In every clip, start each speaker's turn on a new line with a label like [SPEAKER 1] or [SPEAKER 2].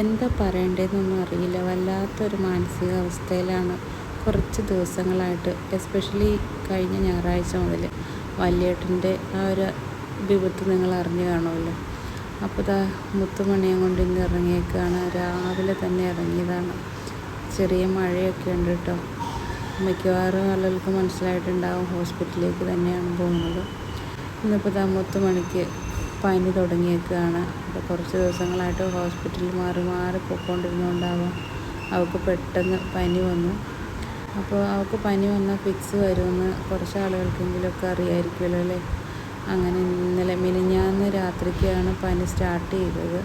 [SPEAKER 1] എന്താ പറയേണ്ടതെന്നൊന്നും അറിയില്ല. വല്ലാത്തൊരു മാനസികാവസ്ഥയിലാണ് കുറച്ച് ദിവസങ്ങളായിട്ട് എസ്പെഷ്യലി കഴിഞ്ഞ ഞായറാഴ്ച മുതൽ വല്യേട്ടന്റെ ആ ഒരു വിപത്ത് നിങ്ങൾ അറിഞ്ഞു കാണുമല്ലോ. അപ്പോൾ ഇതാ മുത്തുമണിയും കൊണ്ട് ഇന്ന് ഇറങ്ങിയേക്കാണ്. രാവിലെ തന്നെ ഇറങ്ങിയതാണ്. ചെറിയ മഴയൊക്കെ ഉണ്ട് കേട്ടോ. മിക്കവാറും ആളുകൾക്ക് മനസ്സിലായിട്ടുണ്ടാവും ഹോസ്പിറ്റലിലേക്ക് തന്നെയാണ് പോകുന്നത്. ഇന്നിപ്പോൾ ഇതാ മുത്തുമണിക്ക് പനി തുടങ്ങിയേക്കുകയാണ് അപ്പോൾ കുറച്ച് ദിവസങ്ങളായിട്ട് ഹോസ്പിറ്റലിൽ മാറി മാറി പോയിക്കൊണ്ടിരുന്നുകൊണ്ടാവാം അവൾക്ക് പെട്ടെന്ന് പനി വന്നു. അപ്പോൾ അവൾക്ക് പനി വന്നാൽ ഫിക്സ് വരുമെന്ന് കുറച്ച് ആളുകൾക്കെങ്കിലുമൊക്കെ അറിയായിരിക്കുമല്ലോ അല്ലേ? അങ്ങനെ ഇന്നലെ മിനിഞ്ഞാന്ന് രാത്രിക്കാണ് പനി സ്റ്റാർട്ട് ചെയ്തത്.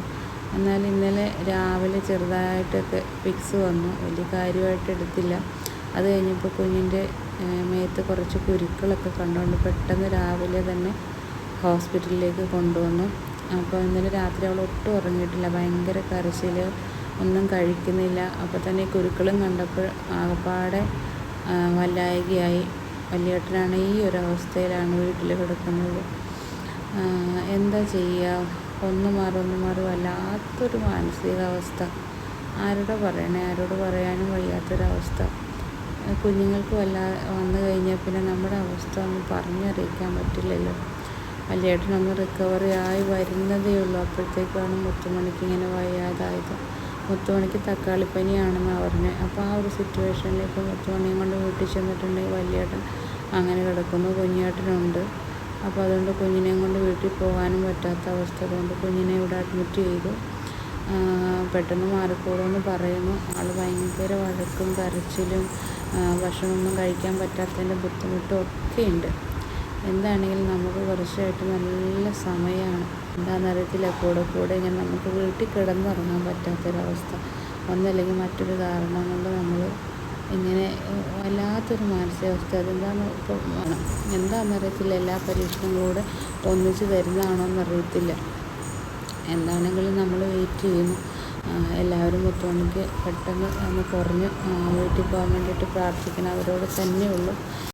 [SPEAKER 1] എന്നാൽ ഇന്നലെ രാവിലെ ചെറുതായിട്ടൊക്കെ ഫിക്സ് വന്നു. വലിയ കാര്യമായിട്ട് എടുത്തില്ല. അത് കഴിഞ്ഞപ്പോൾ കുഞ്ഞിന്റെ മേത്ത് കുറച്ച് കുരുക്കളൊക്കെ കണ്ടുകൊണ്ട് പെട്ടെന്ന് രാവിലെ തന്നെ ഹോസ്പിറ്റലിലേക്ക് കൊണ്ടുവന്നു. അപ്പോൾ ഇന്നലെ രാത്രി അവൾ ഒട്ടും ഉറങ്ങിയിട്ടില്ല. ഭയങ്കര കരച്ചിൽ ഒന്നും കഴിക്കുന്നില്ല. അപ്പോൾ തന്നെ ഈ കുരുക്കളും കണ്ടപ്പോൾ ആകപ്പാടെ വല്ലായകയായി. വലിയേട്ടനാണ് ഈ ഒരു അവസ്ഥയിലാണ് വീട്ടിൽ കിടക്കുന്നത്. എന്താ ചെയ്യുക? ഒന്ന് മാറി ഒന്ന് മാറി. വല്ലാത്തൊരു മാനസികാവസ്ഥ. ആരോട് പറയണേ? ആരോട് പറയാനും വയ്യാത്തൊരവസ്ഥ. കുഞ്ഞുങ്ങൾക്ക് വല്ലാ വന്നു കഴിഞ്ഞാൽ പിന്നെ നമ്മുടെ അവസ്ഥ ഒന്നും പറഞ്ഞറിയിക്കാൻ പറ്റില്ലല്ലോ. വലിയേട്ടനൊന്ന് റിക്കവറി ആയി വരുന്നതേ ഉള്ളൂ. അപ്പോഴത്തേക്കാണ് മുത്തുമണിക്ക് ഇങ്ങനെ വയ്യാതായത്. മുത്തുമണിക്ക് തക്കാളിപ്പനിയാണെന്നാണ് പറഞ്ഞത് അപ്പോൾ ആ ഒരു സിറ്റുവേഷനിൽ ഇപ്പോൾ മുത്തുമണിയും കൊണ്ട് വീട്ടിൽ ചെന്നിട്ടുണ്ടെങ്കിൽ വലിയേട്ടൻ അങ്ങനെ കിടക്കുന്നു. കുഞ്ഞേട്ടനുണ്ട്. അപ്പോൾ അതുകൊണ്ട് കുഞ്ഞിനെയും കൊണ്ട് വീട്ടിൽ പോകാനും പറ്റാത്ത അവസ്ഥ. കൊണ്ട് കുഞ്ഞിനെ ഇവിടെ അഡ്മിറ്റ് ചെയ്തു. പെട്ടെന്ന് മാറിക്കോളുമെന്ന് പറയുന്നു. ആൾ ഭയങ്കര വഴക്കും കരച്ചിലും ഭക്ഷണമൊന്നും കഴിക്കാൻ പറ്റാത്തതിന്റെ ബുദ്ധിമുട്ടും ഒക്കെ ഉണ്ട്. എന്താണെങ്കിലും നമുക്ക് കുറച്ചായിട്ട് നല്ല സമയമാണ്. എന്താണെന്നറിയത്തില്ല കൂടെ കൂടെ ഇങ്ങനെ നമുക്ക് വീട്ടിൽ കിടന്നുറങ്ങാൻ പറ്റാത്തൊരവസ്ഥ. ഒന്നല്ലെങ്കിൽ മറ്റൊരു കാരണം കൊണ്ട് നമ്മൾ ഇങ്ങനെ വല്ലാത്തൊരു മാനസികാവസ്ഥ. അതെന്താന്ന് ഇപ്പോൾ എന്താണെന്നറിയത്തില്ല എല്ലാ പരീക്ഷണങ്ങളൂടെ ഒന്നിച്ച് തരുന്നതാണോ എന്നറിയത്തില്ല. എന്താണെങ്കിലും നമ്മൾ വെയിറ്റ് ചെയ്യുന്നു. എല്ലാവരും മുത്തുമണിക്ക് പെട്ടെന്ന് ഒന്ന് കുറഞ്ഞ് വീട്ടിൽ പോകാൻ വേണ്ടിയിട്ട് പ്രാർത്ഥിക്കണം. അവരോട് തന്നെയുള്ളൂ.